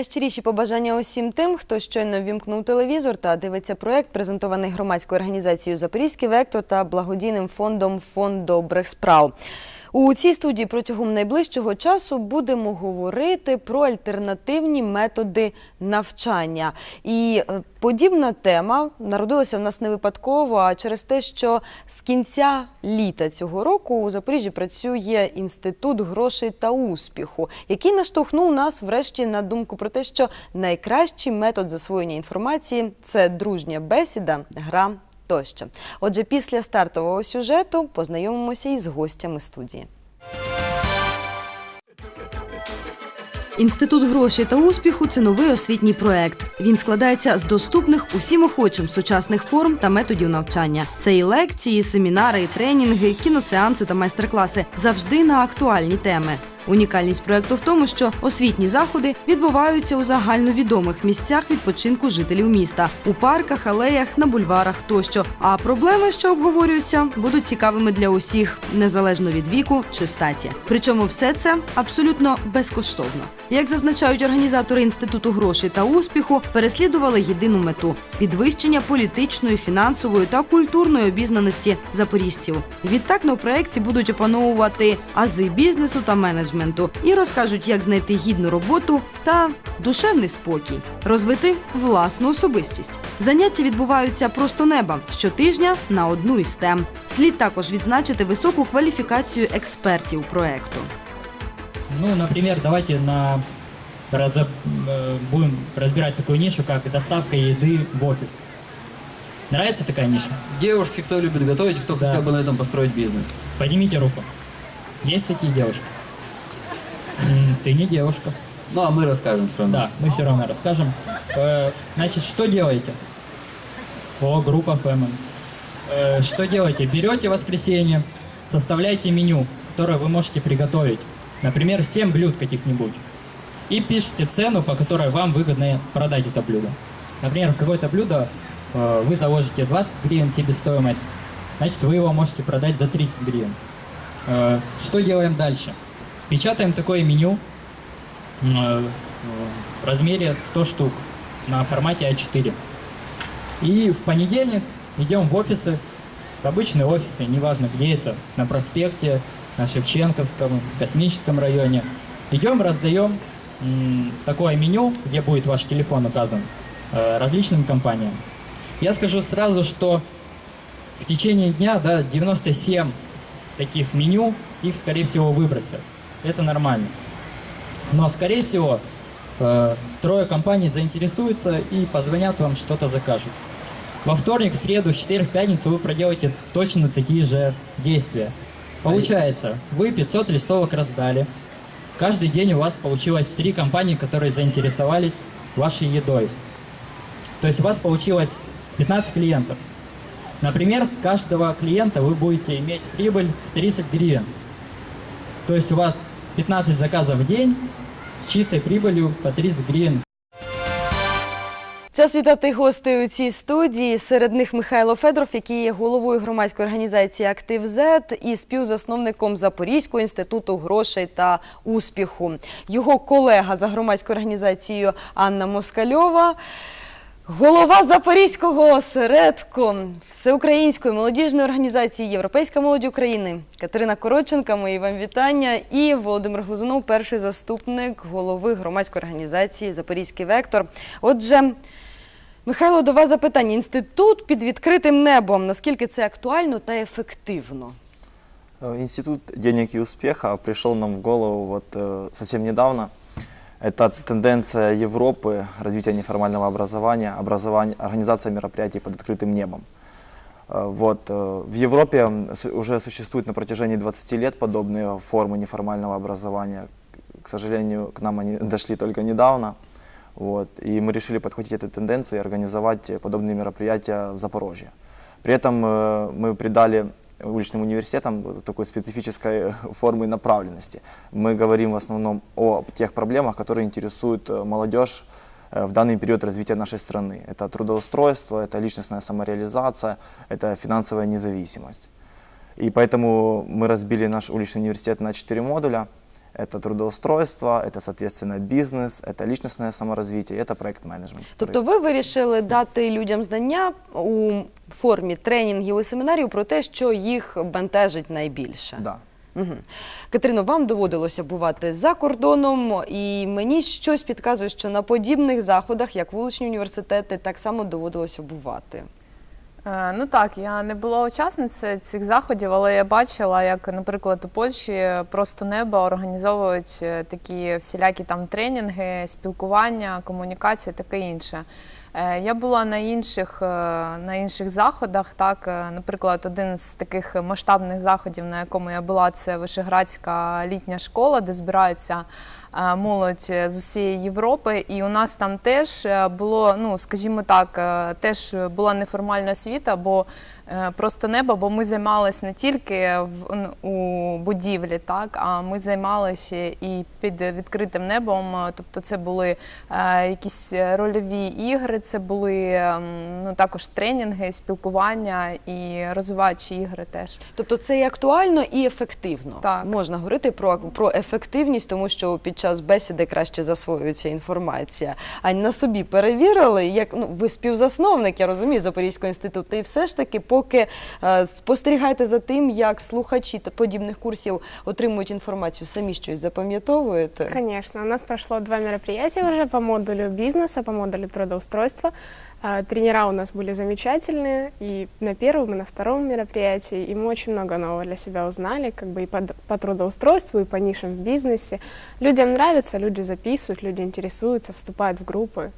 Найщиріші побажання усім тим, хто щойно вімкнув телевізор та дивиться проект, презентований громадською організацією Запорізький вектор та благодійним фондом Фонд добрих справ. У цій студії протягом найближчого часу будемо говорити про альтернативні методи навчання. І е, подібна тема народилася в нас не випадково, а через те, що з кінця літа цього року у Запоріжжі працює інститут грошей та успіху, який наштовхнув нас врешті на думку про те, що найкращий метод засвоєння інформації це дружня бесіда, гра тощо. Отже, після стартового сюжету познайомимося із гостями студії. Інститут грошей та успіху це новий освітній проект. Він складається з доступних усім охочим сучасних форм та методів навчання. Це і лекції, і семінари, і тренінги, кіносеанси та майстер-класи завжди на актуальні теми. Унікальність проекту в тому, що освітні заходи відбуваються у загальновідомих місцях відпочинку жителів міста у парках, алеях, на бульварах тощо. А проблеми, що обговорюються, будуть цікавими для усіх, незалежно від віку чи статі. Причому все це абсолютно безкоштовно. Як зазначають організатори інституту грошей та успіху, переслідували єдину мету підвищення політичної, фінансової та культурної обізнаності запоріжців. Відтак на проєкті будуть опановувати ази бізнесу та менеджменту і розкажуть, як знайти гідну роботу та душевний спокій, розвити власну особистість. Заняття відбуваються просто неба щотижня на одну із тем. Слід також відзначити високу кваліфікацію експертів проекту. Ну, например, давайте на разо- э, будем разбирать такую нишу, как доставка еды в офис. Нравится такая ниша? Девушки, кто любит готовить, кто Да. хотел бы на этом построить бизнес. Поднимите руку. Есть такие девушки? Ты не девушка. Ну, а мы расскажем все равно. Да, мы все равно расскажем. Э, Значит, что делаете? О, группа Фэмон. Э, Что делаете? Берете воскресенье, составляете меню, которое вы можете приготовить. Например, 7 блюд каких-нибудь. И пишите цену, по которой вам выгодно продать это блюдо. Например, в какое-то блюдо э, вы заложите 20 гривен себестоимость, значит, вы его можете продать за 30 гривен. Что делаем дальше? Печатаем такое меню, в размере 100 штук на формате А4. И в понедельник идем в офисы, в обычные офисы, неважно где это, на проспекте, на Шевченковском, Космическом районе. Идем, раздаем такое меню, где будет ваш телефон указан, э, различным компаниям. Я скажу сразу, что в течение дня, да, 97 таких меню, их, скорее всего, выбросят. Это нормально. Но, скорее всего, э, трое компаний заинтересуются и позвонят вам, что-то закажут. Во вторник, в среду, в четверг, в пятницу вы проделаете точно такие же действия. Получается, вы 500 листовок раздали. Каждый день у вас получилось три компании, которые заинтересовались вашей едой. То есть у вас получилось 15 клиентов. Например, с каждого клиента вы будете иметь прибыль в 30 гривен. То есть у вас 15 заказов в день с чистой прибылью по 30 гривен Час вітати гостей у цій студії. Серед них Михайло Федоров, який є головою громадської організації Актив Z і співзасновником Запорізького інституту грошей та успіху. Його колега за громадською організацією Анна Москальова. Голова Запорізького осередку Всеукраїнської молодіжної організації Європейська молодь України Катерина Коротченка. Мої вам вітання. І Володимир Глузунов, перший заступник голови громадської організації Запорізький вектор. Отже, Михайло, до вас запитання. Інститут під відкритим небом. Наскільки це актуально та ефективно? Э, Институт денег и успеха пришел нам в голову э, совсем недавно. Это тенденция Европы развития неформального образования, образования, организация мероприятий под открытым небом. Э, Вот, э, в Европе м, су- уже существует на протяжении 20 лет подобные формы неформального образования. К сожалению, к нам они дошли только недавно. Вот, и мы решили подхватить эту тенденцию и организовать э, подобные мероприятия в Запорожье. При этом э, мы придали уличным университетам вот такой специфической э, формы направленности. Мы говорим в основном о тех проблемах, которые интересуют э, молодежь э, в данный период развития нашей страны. Это трудоустройство, это личностная самореализация, это финансовая независимость. И поэтому мы разбили наш уличный университет на четыре модуля. Это трудоустройство, это, соответственно, бизнес, это личностное саморазвитие, это проект-менеджмент. Тобто ви вирішили дати людям знання у формі тренінгів і семінарів про те, що їх бентежить найбільше. Да. Угу. Катерино, вам доводилося бувати за кордоном, і мені щось підказує, що на подібних заходах, як вуличні університети, так само доводилося бувати. Е, Ну так, я не була учасницею цих заходів, але я бачила, як, наприклад, у Польщі просто небо організовують е, такі всілякі там тренінги, спілкування, комунікації, таке інше. Е, Я була на інших, на інших заходах. Так, наприклад, один з таких масштабних заходів, на якому я була, це Вишеградська літня школа, де збираються молодь з усієї Європи. І у нас там теж е, було, ну скажімо так, е, теж була неформальна освіта, бо е, просто небо, бо ми займалися не тільки в у будівлі, так а ми займалися і під відкритим небом. е, Тобто, це були е, якісь рольові ігри, це були ем, ну також тренінги, спілкування і розвиваючі ігри теж. Тобто це і актуально, і ефективно. Так. Можна говорити про, про ефективність, тому що під час бесіди краще засвоюється інформація. А на собі перевірили, як ну ви співзасновник, я розумію, Запорізького інституту, і все ж таки, поки е, спостерігаєте за тим, як слухачі та подібних курсів отримують інформацію, самі щось запам'ятовуєте. Конечно. У нас прошло два мероприятия уже по модулю бизнеса, по модулю трудоустройства. А, Тренера у нас были замечательные и на первом, и на втором мероприятии. И мы очень много нового для себя узнали, как бы и по, д- по трудоустройству, и по нишам в бизнесе. Людям нравится, люди записывают, люди интересуются, вступают в группы.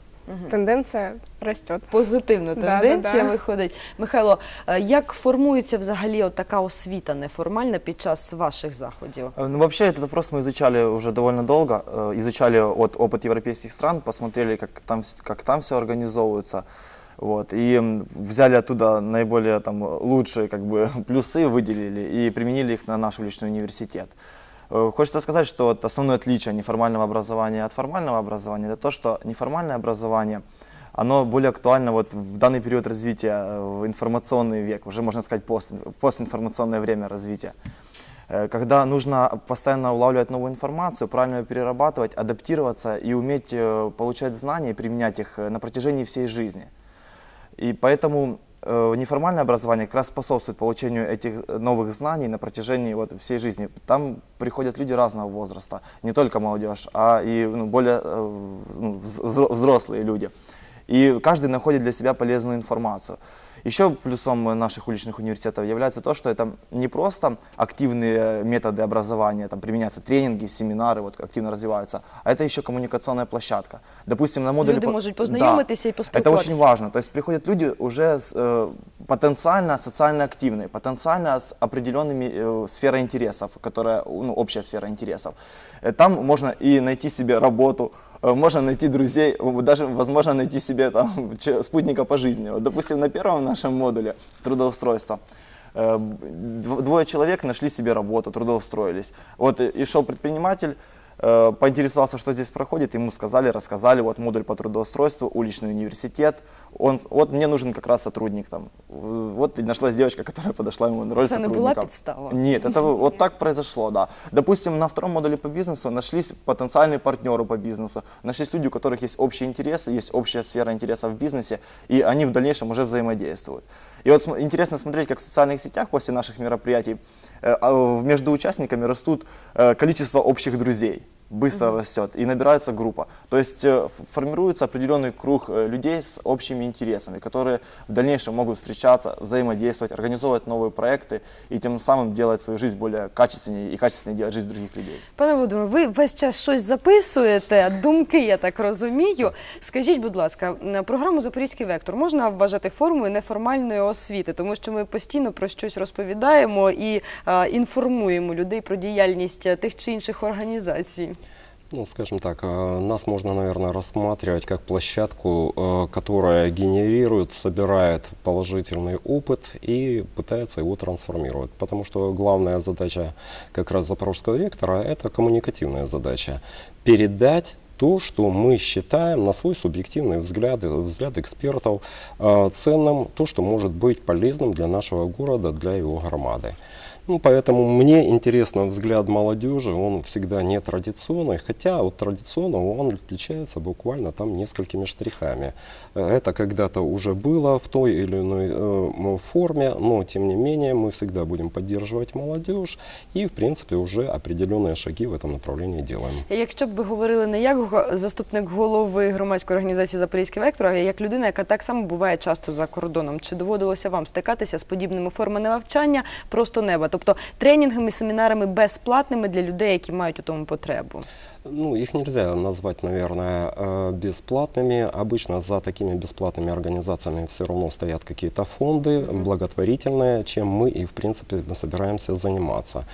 Тенденция растет. Позитивна Да, тенденція да, да. виходить. Михайло, е, як формується взагалі от така освіта неформальна під час ваших заходів? Э, Ну, вообще, этот вопрос мы изучали уже довольно долго. Э, Изучали вот опыт европейских стран, посмотрели, как там, вс- как там все организовывается. Вот, и м, взяли оттуда наиболее там, лучшие как бы, плюсы, выделили и применили их на наш уличный университет. Э, Хочется сказать, что вот основное отличие неформального образования от формального образования это то, что неформальное образование оно более актуально вот в данный период развития, э, в информационный век, уже можно сказать пост, постинформационное время развития. Э, Когда нужно постоянно улавливать новую информацию, правильно ее перерабатывать, адаптироваться и уметь получать знания и применять их на протяжении всей жизни. И поэтому неформальное образование как раз способствует получению этих э, новых знаний на протяжении вот, всей жизни. Там приходят люди разного возраста, не только молодежь, а и ну, более э, ну, вз- взро- взрослые люди. И каждый находит для себя полезную информацию. Еще плюсом э, наших уличных университетов является то, что это не просто активные методы образования, там применяются тренинги, семинары, вот активно развиваются, а это еще коммуникационная площадка. Допустим, на модуле... Люди по- можуть Да. познайомитися і Это очень важно. То есть приходят люди уже с, э, потенциально социально активные, потенциально с определенными э, сферой интересов, которая, ну, общая сфера интересов. Э, Там можно и найти себе работу, э, можно найти друзей, э, даже возможно найти себе там, че- спутника по жизни. Вот, допустим, на первом нашем модуле трудоустройства э, дв- двое человек нашли себе работу, трудоустроились. Вот и и шел предприниматель, э, поинтересовался, что здесь проходит, ему сказали, рассказали, вот модуль по трудоустройству, уличный университет, он, вот мне нужен как раз сотрудник там. Э, Вот и нашлась девочка, которая подошла ему на роль не сотрудника. була підстава. Нет, это вот- так произошло, да. Допустим, на втором модуле по бизнесу нашлись потенциальные партнеры по бизнесу, нашлись люди, у которых есть общие интересы, есть общая сфера интересов в бизнесе, и они в дальнейшем уже взаимодействуют. И вот интересно смотреть, как в социальных сетях после наших мероприятий э, а, между участниками растут э, количество общих друзей быстро растет и набирается группа. То есть э, ф- формируется определенный круг э, людей с общими интересами, которые в дальнейшем могут встречаться, взаимодействовать, организовывать новые проекты и тем самым делать свою жизнь более качественнее и качественнее делать жизнь других людей. Пане Володимире, ви весь час щось записуєте, думки, я так розумію. Скажіть, будь ласка, м, програму Запорізький вектор можна вважати формою неформальної освіти, тому що ми постійно про щось розповідаємо і е, інформуємо людей про діяльність е, тих чи інших організацій. Ну, скажем так, э, нас можно, наверное, рассматривать как площадку, э, которая генерирует, собирает положительный опыт и пытается его трансформировать. Потому что главная задача как раз запорожского вектора – это коммуникативная задача. Передать то, что мы считаем на свой субъективный взгляд, э, взгляд экспертов э, ценным, то, что может быть полезным для нашего города, для его громады. Ну, поэтому мне интересно взгляд молодежи, он всегда нетрадиционный, хотя от традиционного он отличается буквально там несколькими штрихами. Э, Это когда-то уже было в той или иной э, м, форме, но тем не менее мы всегда будем поддерживать молодежь и, в принципе, уже определенные шаги в этом направлении делаем. Якщо б ви говорили не як го- заступник голови громадської організації Запорізький вектор, а як людина, яка так само буває часто за кордоном, чи доводилося вам стикатися з подібними формами навчання просто неба, Тобто тренінгами, семінарами безплатними для людей, які мають у тому потребу? Ну, их нельзя назвать, наверное, э, бесплатными. Обычно за такими бесплатными организациями все равно стоят какие-то фонды благотворительные, чем мы и, в принципе, мы собираемся заниматься.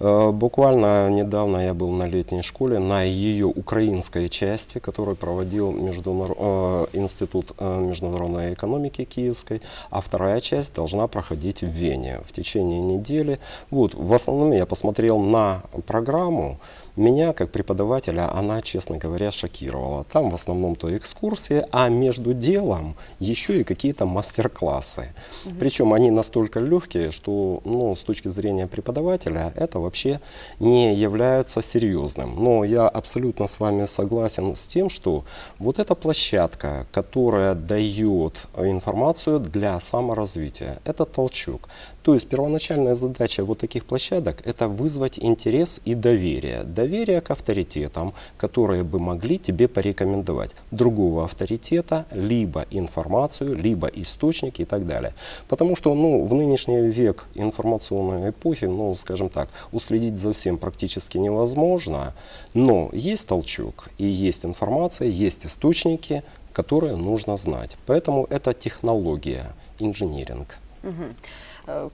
Э, Буквально недавно я был на летней школе, на ее украинской части, которую проводил междунар- э, Институт э, международной экономики Киевской, а вторая часть должна проходить в Вене в течение недели. Вот, в основном я посмотрел на программу, меня, как преподавателя, она, честно говоря, шокировала. Там в основном то экскурсии, а между делом еще и какие-то мастер-классы. Причем они настолько легкие, что ну, с точки зрения преподавателя это вообще не является серьезным. Но я абсолютно с вами согласен с тем, что вот эта площадка, которая дает информацию для саморазвития, это толчок. То есть первоначальная задача вот таких площадок – это вызвать интерес и доверие. Доверие к авторитетам, которые бы могли тебе порекомендовать другого авторитета, либо информацию, либо источники и так далее. Потому что ну, в нынешний век информационной эпохи, ну, скажем так, уследить за всем практически невозможно, но есть толчок и есть информация, есть источники, которые нужно знать. Поэтому это технология, инжиниринг. Е,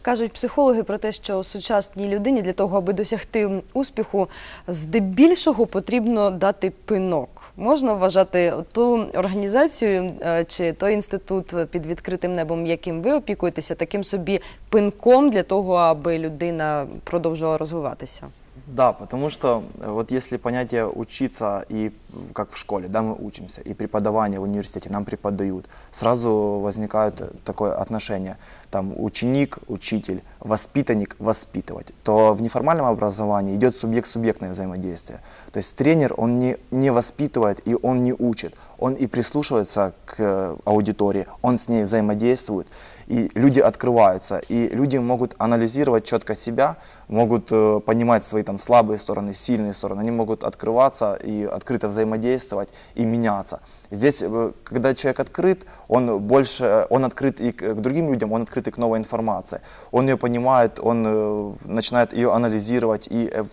Кажуть психологи про те, що сучасній людині для того, аби досягти успіху, здебільшого потрібно дати пинок. Можна вважати ту організацію е, чи той інститут під відкритим небом, яким ви опікуєтеся, таким собі пинком для того, аби людина продовжувала розвиватися. Да, потому что э, вот если понятие учиться и как в школе, да, мы учимся, и преподавание в университете нам преподают, сразу возникает такое отношение, там ученик, учитель, воспитанник, воспитывать, то в неформальном образовании идет субъект-субъектное взаимодействие. То есть тренер, он не, не воспитывает и он не учит, он и прислушивается к э, аудитории, он с ней взаимодействует, и люди открываются, и люди могут анализировать четко себя, могут э, понимать свои там слабые стороны, сильные стороны, они могут открываться и открыто взаимодействовать и меняться. Здесь, э, когда человек открыт, он больше, он открыт и к к другим людям, он открыт и к новой информации. Он ее понимает, он э, начинает ее анализировать, и э,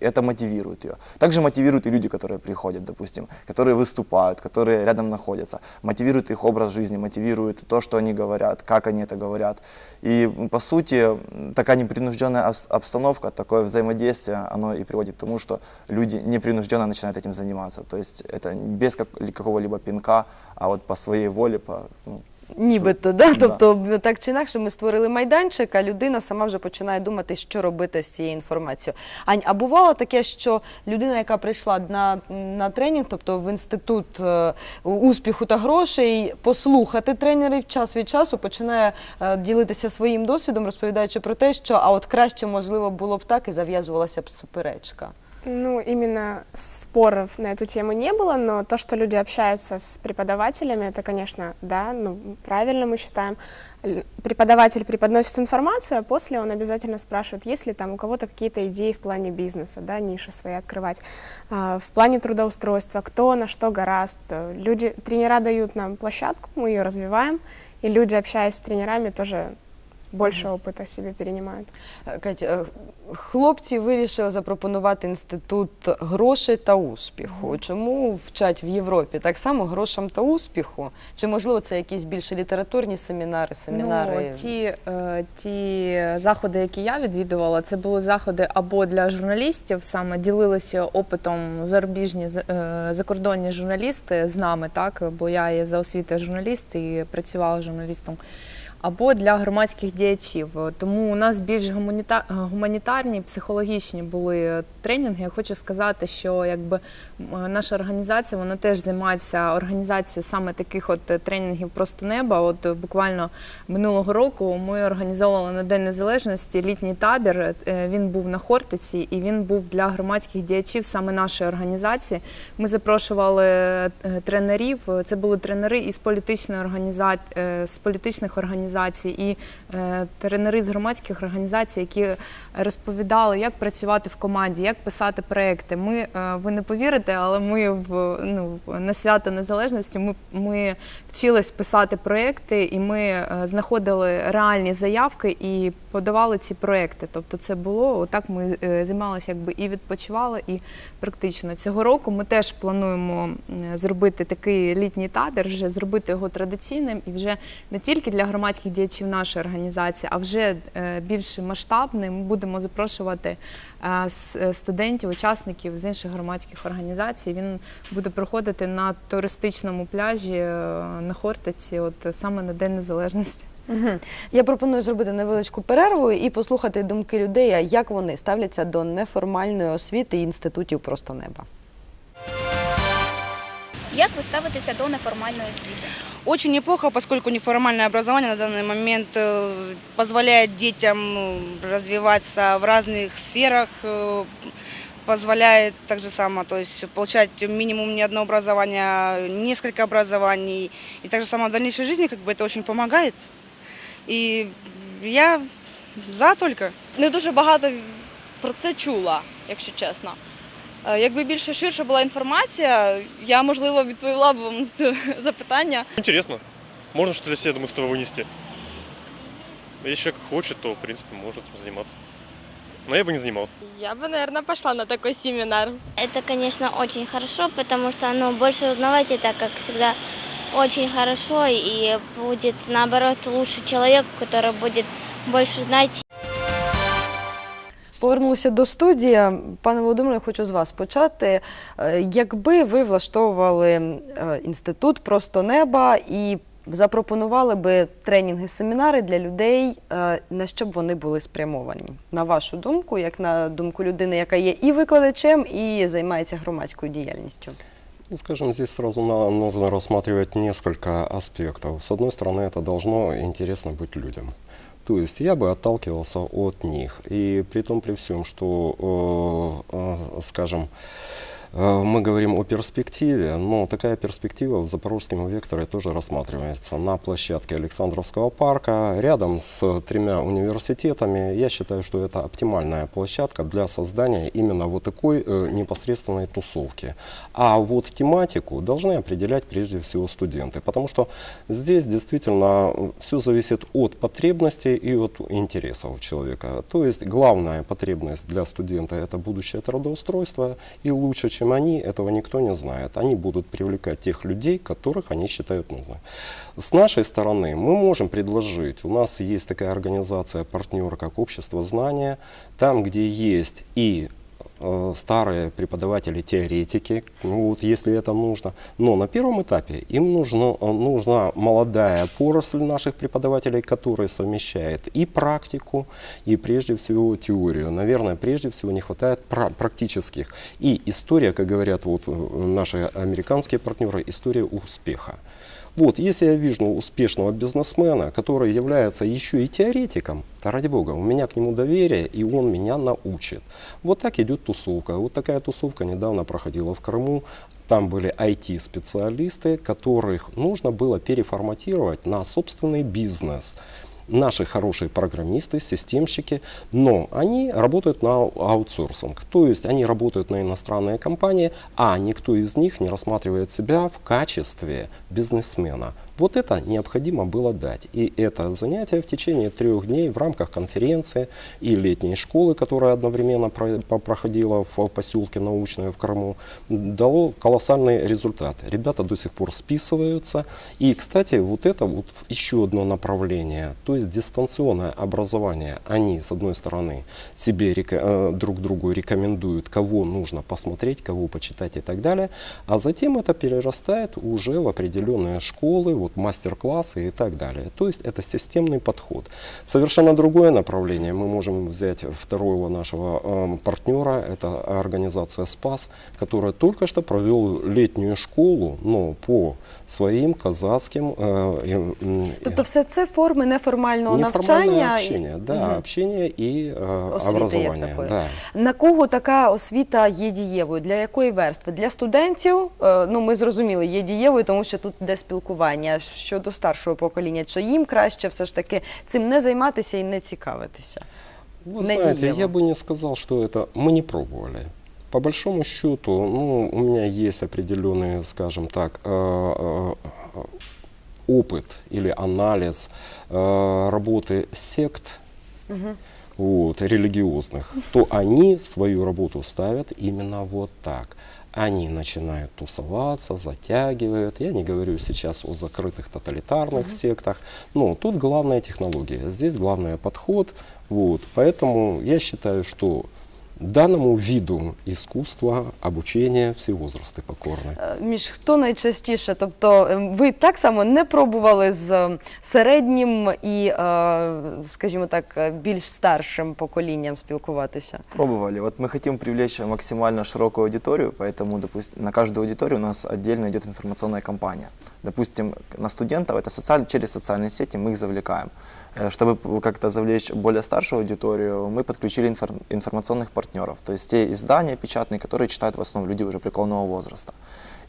это мотивирует ее. Также мотивируют и люди, которые приходят, допустим, которые выступают, которые рядом находятся. Мотивирует их образ жизни, мотивирует то, что они говорят, как они это говорят. И, по сути, такая непринужденная обстановка, такое взаимодействие, оно и приводит к тому, что люди непринужденно начинают этим заниматься. То есть это без как- какого-либо пинка, а вот по своей воле, по, ну, Нібито, да? Да. тобто так чи інакше ми створили майданчик, а людина сама вже починає думати, що робити з цією інформацією. Ань, а бувало таке, що людина, яка прийшла на, на тренінг, тобто в інститут е, успіху та грошей, послухати тренерів час від часу, починає е, ділитися своїм досвідом, розповідаючи про те, що а от краще можливо було б так і зав'язувалася б суперечка. Ну, именно споров на эту тему не было, но то, что люди общаются с преподавателями, это, конечно, да, ну, правильно мы считаем. Л- Преподаватель преподносит информацию, а после он обязательно спрашивает, есть ли там у кого-то какие-то идеи в плане бизнеса, да, ниши свои открывать, а, в плане трудоустройства, кто на что гораст. Э, Люди, тренера дают нам площадку, мы ее развиваем, и люди, общаясь с тренерами, тоже больше опыта себе перенимают. Е, Катя, е, хлопці вирішили запропонувати інститут грошей та успіху. Чому вчать в Європі так само грошам та успіху? Чи можливо це якісь більше літературні семінари, семінари? Ну, ті, е, ті заходи, які я відвідувала, це були заходи або для журналістів, саме ділилися опитом зарубіжні закордонні журналісти з нами, так бо я є за освітою журналіст і працювала журналістом. Або для громадських діячів. Тому у нас більш гуманіта- гуманітарні, психологічні були тренінги. Я хочу сказати, що якби наша організація вона теж займається організацією саме таких от тренінгів просто неба. От е, буквально минулого року ми організовували на День Незалежності літній табір. Е, Він був на Хортиці і він був для громадських діячів саме нашої організації. Ми запрошували е, тренерів. Це були тренери із політичної організації, з політичних організацій і е, тренери з громадських організацій, які розповідали, як працювати в команді, як писати проекти. Ми е, ви не повірите, але ми в ну на свято незалежності ми, ми вчились писати проекти, і ми е, знаходили реальні заявки і подавали ці проекти. Тобто, це було отак. Ми е, займалися, якби і відпочивали, і практично цього року ми теж плануємо зробити такий літній табір, вже зробити його традиційним і вже не тільки для громадських діячів нашої організації, а вже е, більш масштабним. Ми будемо запрошувати е, е, студентів, учасників з інших громадських організацій. Він буде проходити на туристичному пляжі на Хортиці, от саме на День Незалежності. Угу. Я пропоную зробити невеличку перерву і послухати думки людей, як вони ставляться до неформальної освіти і інститутів просто неба. Як ви ставитеся до неформальної освіти? Очень неплохо, поскольку неформальное образование на данный момент э, позволяет детям э, развиваться в разных сферах, э, позволяет так же само, то есть получать минимум не одно образование, а несколько образований. И так же само в дальнейшей жизни как бы это очень помогает. И я за только. не дуже багато про це чула, якщо чесно. Е, Якби більше ширша була інформація, я можливо відповіла б вам на це запитання. Интересно. Можно что-то для себя, думаю, с этого вынести. Если человек хочет, то, в принципе, может заниматься. Но я бы не занимался. Я би, мабуть, пішла на такий семінар. Это, конечно, очень хорошо, потому что ну, больше узнавать это, как всегда, очень хорошо и будет, наоборот, лучше человек, который будет больше знать Повернулися до студії. Пане Володимире, хочу з вас почати. Е, Якби ви влаштовували е, інститут просто неба і запропонували би тренінги, семінари для людей, е, на що б вони були спрямовані? На вашу думку, як на думку людини, яка є і викладачем, і займається громадською діяльністю? Ну, Скажем, здесь сразу на- нужно рассматривать несколько аспектов. С одной стороны, это должно интересно быть людям. То есть я бы отталкивался от них. И при том, при всем, что, э, э, скажем, э, мы говорим о перспективе, но такая перспектива в Запорожском векторе тоже рассматривается на площадке Александровского парка, рядом с тремя университетами. Я считаю, что это оптимальная площадка для создания именно вот такой э, непосредственной тусовки. А вот тематику должны определять прежде всего студенты, потому что здесь действительно все зависит от потребностей и от интересов человека. То есть главная потребность для студента это будущее трудоустройство, и лучше, чем они, этого никто не знает. Они будут привлекать тех людей, которых они считают нужным. С нашей стороны мы можем предложить, у нас есть такая организация, партнер, как Общество знания, там, где есть и э, старые преподаватели-теоретики, вот, если это нужно. Но на первом этапе им нужно, э, нужна молодая поросль наших преподавателей, которая совмещает и практику, и прежде всего теорию. Наверное, прежде всего не хватает пра- практических. И история, как говорят вот э, наши американские партнеры, история успеха. Вот, если я вижу успешного бизнесмена, который является еще и теоретиком, то ради бога, у меня к нему доверие, и он меня научит. Вот так идет тусовка. Вот такая тусовка недавно проходила в Крыму. Там были IT-специалисты, которых нужно было переформатировать на собственный бизнес. Наши хорошие программисты, системщики, но они работают на аутсорсинг. То есть они работают на иностранные компании, а никто из них не рассматривает себя в качестве бизнесмена. Вот это необходимо было дать. И это занятие в течение трех дней в рамках конференции и летней школы, которая одновременно проходила в поселке научное в Крыму, дало колоссальный результат. Ребята до сих пор списываются. И, кстати, вот это вот еще одно направление. То есть дистанционное образование. Они, с одной стороны, себе река- э, друг другу рекомендуют, кого нужно посмотреть, кого почитать и так далее, а затем это перерастает уже в определенные школы, вот мастер-классы и так далее. То есть это системный подход. Совершенно другое направление мы можем взять второго нашего эм, партнера, это организация «Спас», которая только что провел летнюю школу, но по своим казацким э, э, Тобто, все це форми неформального неформальное навчання. общение, да, Мгм. общение и э, Освіти як образование. такої. Да. На кого така освіта є дієвою? Для якої верстви? Для студентів, е, ну ми зрозуміли, є дієвою, тому що тут йде спілкування. Щодо старшого покоління, чи їм краще все ж таки цим не займатися і не цікавитися? Вы Не знаете, диево. я бы не сказал, что это мы не пробовали. По большому счету, ну, у меня есть определенный, скажем так, э, э, э, опыт или анализ э, работы сект Мгм. вот, религиозных, то они свою работу ставят именно вот так. Они начинают тусоваться, затягивают. Я не говорю сейчас о закрытых тоталитарных сектах. Но тут главная технология, здесь главный подход. Вот. Поэтому я считаю, что данному виду искусства, обучения все возрасты покорны. Е, Між хто найчастіше? Тобто е, ви так само не пробували з е, середнім і, е, скажімо так, е, більш старшим поколінням спілкуватися? Пробовали. Вот мы хотим привлечь максимально широкую аудиторию, поэтому, допустим, на каждую аудиторию у нас отдельно идет информационная кампания. Допустим, на студентов это социаль... через социальные сети мы их завлекаем. Э, Чтобы п- как-то завлечь более старшую аудиторию, мы подключили инфор- информационных партнеров, то есть те издания печатные, которые читают в основном люди уже преклонного возраста.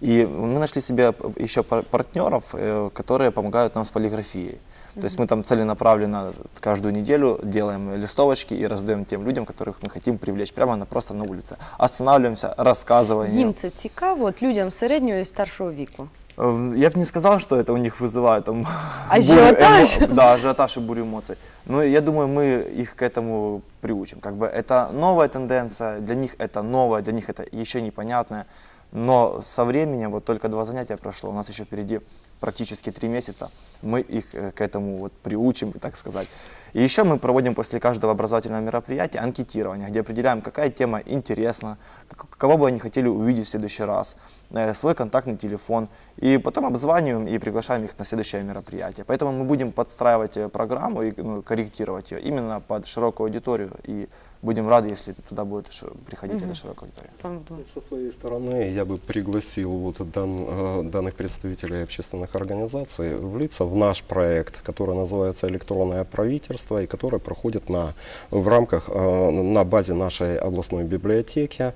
И мы нашли себе п- еще пар- партнеров, э, которые помогают нам с полиграфией. То есть мы там целенаправленно каждую неделю делаем листовочки и раздаем тем людям, которых мы хотим привлечь прямо на, просто на улице. Останавливаемся, рассказываем. Їм це цікаво, от людям середнього і старшого віку. Э, Я бы не сказал, что это у них вызывает там Ажиотаж? бурю эмо- Да, ажиотаж и бурю эмоций. Но я думаю, мы их к этому приучим. Как бы это новая тенденция, для них это новое, для них это еще непонятное. Но со временем, вот только два занятия прошло, у нас еще впереди практически три месяца, мы их э, к этому вот приучим, так сказать. И еще мы проводим после каждого образовательного мероприятия анкетирование, где определяем, какая тема интересна, кого бы они хотели увидеть в следующий раз, э, свой контактный телефон. И потом обзваниваем и приглашаем их на следующее мероприятие. Поэтому мы будем подстраивать э, программу и ну, корректировать ее именно под широкую аудиторию. И будем рады, если туда будет приходить эта широкая аудитория. Со своей стороны я бы пригласил вот дан- данных представителей общественных организаций влиться в наш проект, который называется «Электронное правительство» и который проходит на, в рамках, э, на базе нашей областной библиотеки.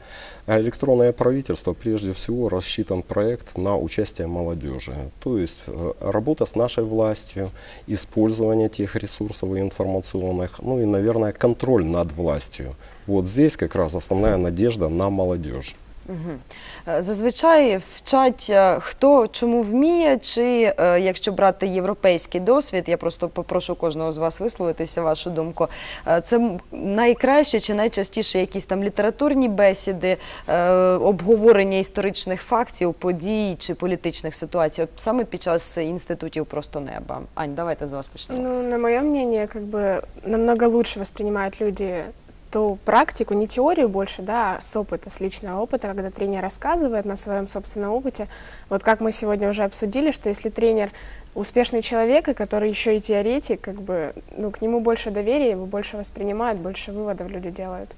А Электронное правительство прежде всего рассчитан проект на участие молодежи. То есть э, работа с нашей властью, использование тех ресурсов и информационных, ну и, наверное, контроль над властью. Вот здесь как раз основная надежда на молодежь. Е, Зазвичай вчать е, хто чому вміє, чи е, якщо брати європейський досвід, я просто попрошу кожного з вас висловитися вашу думку. Це найкраще чи найчастіше якісь там літературні бесіди, обговорення історичних фактів, подій чи політичних ситуацій, от саме під час інститутів просто неба. Ань, давайте з вас почнемо. Ну, на мое мнение, как бы намного лучше воспринимают люди ту практику, не теорию больше, да, а с опыта, с личного опыта, когда тренер рассказывает на своем собственном опыте. Вот как мы сегодня уже обсудили, что если тренер успешный человек, и который еще и теоретик, как бы, ну, к нему больше доверия, его больше воспринимают, больше выводов люди делают.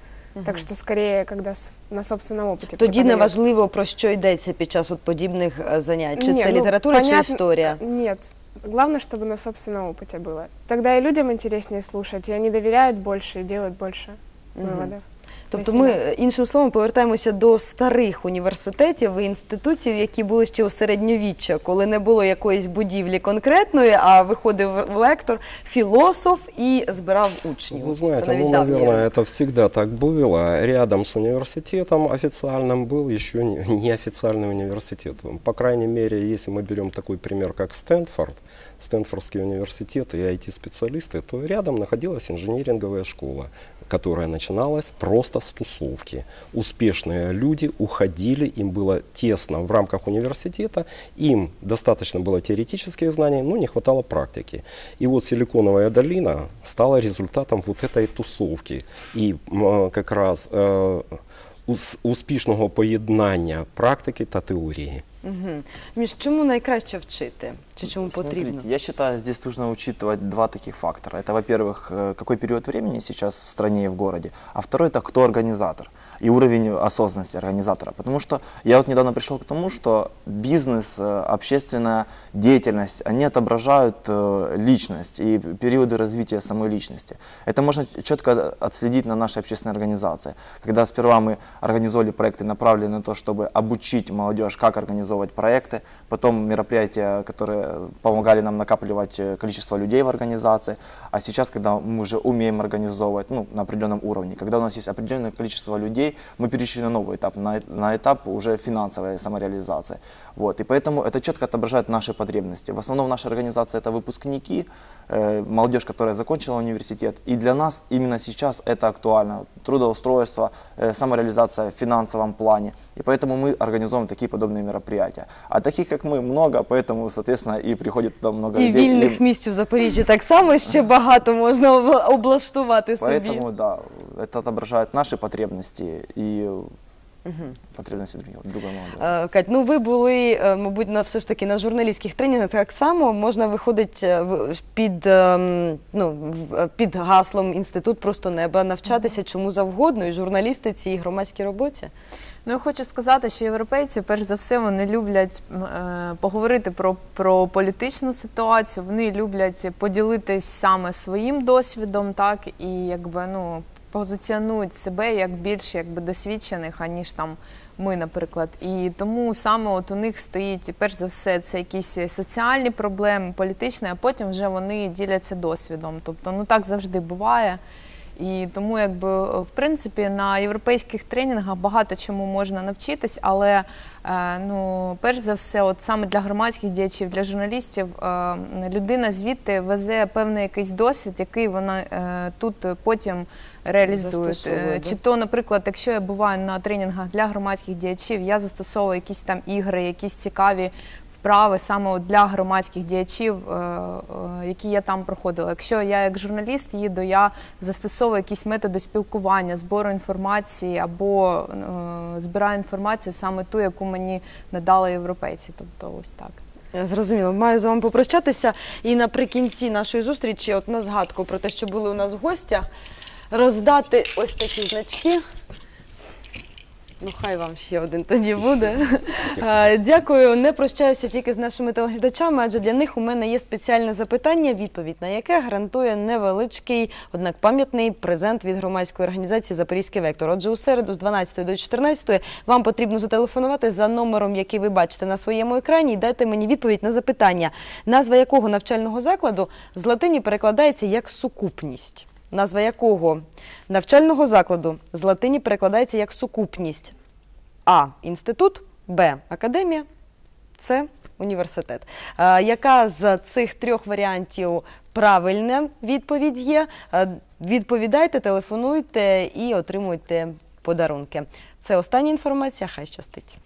Так что скорее, когда с- на собственном опыте. Тоді не преподает. важливо про що йдеться під час от подібних е, занять, чи Не, це ну, література, чи понятно- історія. Нет. Главное, чтобы на собственном опыте было. Тогда и людям интереснее слушать, и они доверяют больше и делают больше Мгм. выводов. Тобто для ми себя. е, іншим словом повертаємося до старих університетів і інститутів, які були ще у середньовіччя, коли не було якоїсь будівлі конкретної, а виходив лектор, філософ і збирав учнів. Вы знаете, Це ну, навіть давні наверное, роки. это всегда так было. Рядом с университетом официальным был еще не- неофициальный университет. По крайней мере, если мы берем такой пример, как Стэнфорд, Стэнфордский университет и IT-специалисты, то рядом находилась инжиниринговая школа. которая начиналась просто с тусовки. Успешные люди уходили, им было тесно в рамках университета, им достаточно было теоретических знаний, но не хватало практики. И вот Силиконовая долина стала результатом вот этой тусовки. И м, как раз э, ус- успішного поєднання практики та теорії. Угу. Між чому найкраще вчити? Чи чому Смотрите, потрібно? я считаю, здесь нужно учитывать два таких фактора. Это, во-первых, э, какой период времени сейчас в стране и в городе, а второй это кто организатор и уровень осознанности организатора. Потому что я вот недавно пришел к тому, что бизнес, э, общественная деятельность, они отображают э, личность и периоды развития самой личности. Это можно четко отследить на нашей общественной организации. Когда сперва мы организовали проекты, направленные на то, чтобы обучить молодежь, как организовывать проекты, потом мероприятия, которые помогали нам накапливать э, количество людей в организации, а сейчас, когда мы уже умеем организовывать ну, на определенном уровне, когда у нас есть определенное количество людей, мы перешли на новый этап, на, на этап уже финансовой самореализации. Вот. И поэтому это четко отображает наши потребности. В основном наша организация это выпускники, э, молодежь, которая закончила университет. И для нас именно сейчас это актуально. Трудоустройство, э, самореализация в финансовом плане. И поэтому мы организуем такие подобные мероприятия. А таких, как мы, много, поэтому, соответственно, и приходит туда много І людей. вільних місць в Запоріжжі так само ще багато можна обла- облаштувати собі. Поэтому, да, это отображает наши потребности и потребности других, другой молодежи. Е, Кать, ну ви були, е, мабуть, на все ж таки на журналістських тренінгах. Так само можна виходить е, в- під, ем, ну, в- е, під гаслом інститут просто неба навчатися чому завгодно, і журналістиці, і громадській роботі. Ну, я хочу сказати, що європейці, перш за все, вони люблять е, поговорити про, про політичну ситуацію. Вони люблять поділитись саме своїм досвідом, так і якби ну позиціонують себе як більш якби досвідчених, аніж там ми, наприклад. І тому саме от у них стоїть перш за все це якісь соціальні проблеми, політичні, а потім вже вони діляться досвідом. Тобто, ну так завжди буває. І тому, якби в принципі, на європейських тренінгах багато чому можна навчитись, але е, ну, перш за все, от саме для громадських діячів, для журналістів, е, людина звідти везе певний якийсь досвід, який вона е, тут потім реалізує. Е? Чи то, наприклад, якщо я буваю на тренінгах для громадських діячів, я застосовую якісь там ігри, якісь цікаві вправи саме для громадських діячів, е, е, які я там проходила. Якщо я як журналіст їду, я застосовую якісь методи спілкування, збору інформації або е, збираю інформацію саме ту, яку мені надали європейці. Тобто ось так. Зрозуміло, маю з вами попрощатися. І наприкінці нашої зустрічі, от на згадку про те, що були у нас в гостях, роздати ось такі значки. Ну, хай вам ще один тоді буде. Е, Дякую. Не прощаюся тільки з нашими телеглядачами, адже для них у мене є спеціальне запитання, відповідь на яке гарантує невеличкий, однак пам'ятний презент від громадської організації Запорізький вектор. Отже, у середу з 12 до 14 вам потрібно зателефонувати за номером, який ви бачите на своєму екрані, і дайте мені відповідь на запитання, назва якого навчального закладу з латині перекладається як сукупність. Назва якого навчального закладу з латині перекладається як сукупність. А. Інститут, Б. Академія, С. Університет. Яка з цих трьох варіантів правильна відповідь є? Відповідайте, телефонуйте і отримуйте подарунки. Це остання інформація. Хай щастить.